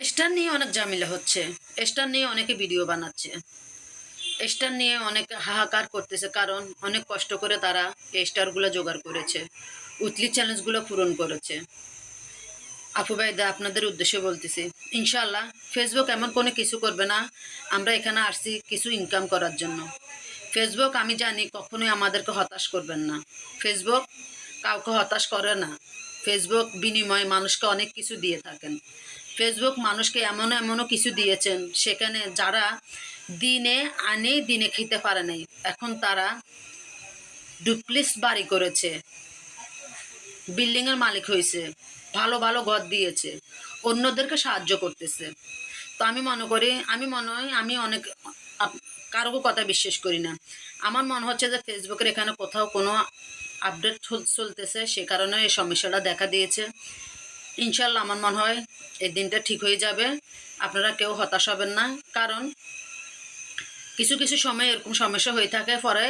Star নিয়ে অনেক ঝামেলা হচ্ছে। স্টার নিয়ে অনেকে ভিডিও বানাচ্ছে। স্টার নিয়ে অনেক হাহাকার করতেছে কারণ অনেক কষ্ট করে তারা এই স্টারগুলো জোগাড় করেছে। উতলি চ্যালেঞ্জগুলো পূরণ করেছে। আপু ভাইদা আপনাদের উদ্দেশ্যে বলতেছি ইনশাল্লাহ ফেসবুক এমন কোনো কিছু করবে না, আমরা এখানে আসছি কিছু ইনকাম করার জন্য। ফেসবুক আমি জানি কখনোই আমাদেরকে হতাশ করবেন না। ফেসবুক কাউকে হতাশ করে না। ফেসবুক বিনিময়ে মানুষকে অনেক কিছু দিয়ে থাকেন। ফেসবুক মানুষকে এমন এমনও কিছু দিয়েছেন, সেখানে যারা দিনে আনে দিনে খেতে পারে নাই, এখন তারা ডুপ্লিস বাড়ি করেছে। বিল্ডিংয়ের মালিক হয়েছে, ভালো ভালো ঘর দিয়েছে, অন্যদেরকে সাহায্য করতেছে। তো আমি মনে করি, আমি মনে হয় আমি অনেক কারও কথা বিশ্বাস করি না। আমার মনে হচ্ছে যে ফেসবুকের এখানে কোথাও কোনো আপডেট চলতেছে, সে কারণে এই সমস্যাটা দেখা দিয়েছে। ইনশাল্লাহ আমার মনে হয় এই দিনটা ঠিক হয়ে যাবে। আপনারা কেউ হতাশ হবেন না, কারণ কিছু কিছু সময় এরকম সমস্যা হয়ে থাকে, পরে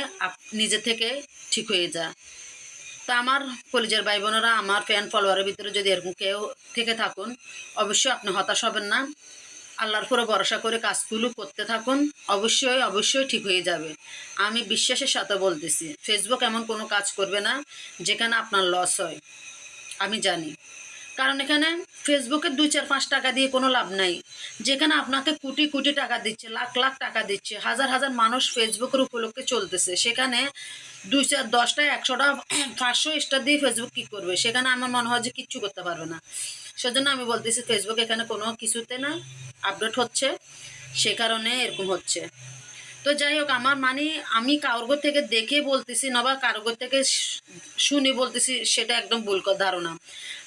নিজে থেকে ঠিক হয়ে যায়। তা আমার কলিজার ভাই বোনেরা, আমার ফ্যান ফলোয়ারের ভিতরে যদি এরকম কেউ থেকে থাকুন, অবশ্যই আপনি হতাশ হবেন না। আল্লাহর উপরে ভরসা করে কাজগুলো করতে থাকুন, অবশ্যই অবশ্যই ঠিক হয়ে যাবে। আমি বিশ্বাসের সাথে বলতেছি ফেসবুক এমন কোনো কাজ করবে না যেখানে আপনার লস হয়। আমি জানি। কারণ এখানে ফেসবুকে দুই চার পাঁচ টাকা দিয়ে কোনো লাভ নাই। যেখানে আপনাকে কোটি কোটি টাকা দিচ্ছে, লাখ লাখ টাকা দিচ্ছে, হাজার হাজার মানুষ ফেসবুকের উপলক্ষে চলতেছে। সেখানে দুই চার দশটা একশোটা, পাঁচশো স্টার দিয়ে ফেসবুক কী করবে? সেখানে আমার মনে হয় যে কিচ্ছু করতে পারবে না। সেজন্য আমি বলতেছি ফেসবুক এখানে কোনো কিছুতে না আপডেট হচ্ছে। সে কারণে এরকম হচ্ছে। তো যাই হোক, আমার মানে আমি কারোর থেকে দেখে বলতেছি না বা কারোর থেকে শুনে বলতেছি, সেটা একদম ভুল ধারণা।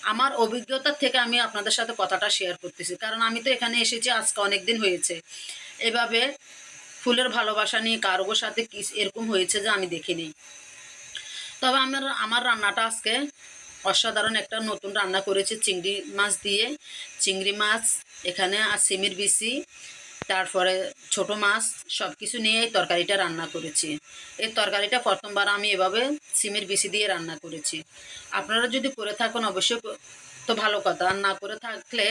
আমার অভিজ্ঞতার থেকে আমি আপনাদের সাথে কথাটা শেয়ার করতেছি। কারণ আমি তো এখানে এসেছি, আজকে অনেক দিন হয়েছে। এভাবে ফুলের ভালোবাসা নিয়ে কারোর সাথে কি এরকম হয়েছে যে আমি দেখিনি তবে আমার আমার রান্নাটা আজকে অসাধারণ একটা নতুন রান্না করেছি, চিংড়ি মাছ দিয়ে। চিংড়ি মাছ, এখানে আর সিমির বিচি তারপরে ছোট মাছ সব কিছু নিয়ে এই তরকারিটা রান্না করেছি। এই তরকারিটা প্রথমবার আমি এভাবে সিমের বিচি দিয়ে রান্না করেছি। আপনারা যদি করে থাকেন, অবশ্যই তো ভালো কথা। আর না করে থাকলে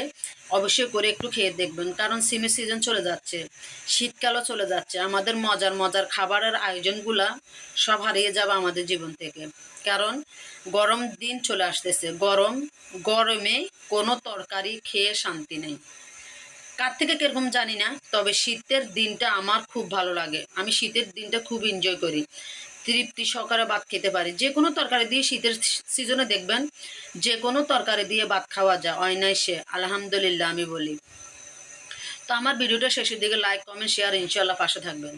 অবশ্যই করে একটু খেয়ে দেখবেন, কারণ সিমের সিজন চলে যাচ্ছে, শীতকালও চলে যাচ্ছে। আমাদের মজার মজার খাবারের আয়োজনগুলা সব হারিয়ে যাবে আমাদের জীবন থেকে। কারণ গরম দিন চলে আসতেছে। গরম, গরমে কোনো তরকারি খেয়ে শান্তি নেই। কার থেকে কীরকম জানি না, তবে শীতের দিনটা আমার খুব ভালো লাগে। আমি শীতের দিনটা খুব এনজয় করি। তৃপ্তি সহকারে ভাত খেতে পারি। যে কোনো তরকারি দিয়ে শীতের সিজনে দেখবেন, যে কোনো তরকারি দিয়ে ভাত খাওয়া যায় অনায়াসে আলহামদুলিল্লাহ, আমি বলি। তো আমার ভিডিওটা শেষের দিকে লাইক কমেন্ট শেয়ার ইনশাল্লাহ পাশে থাকবেন।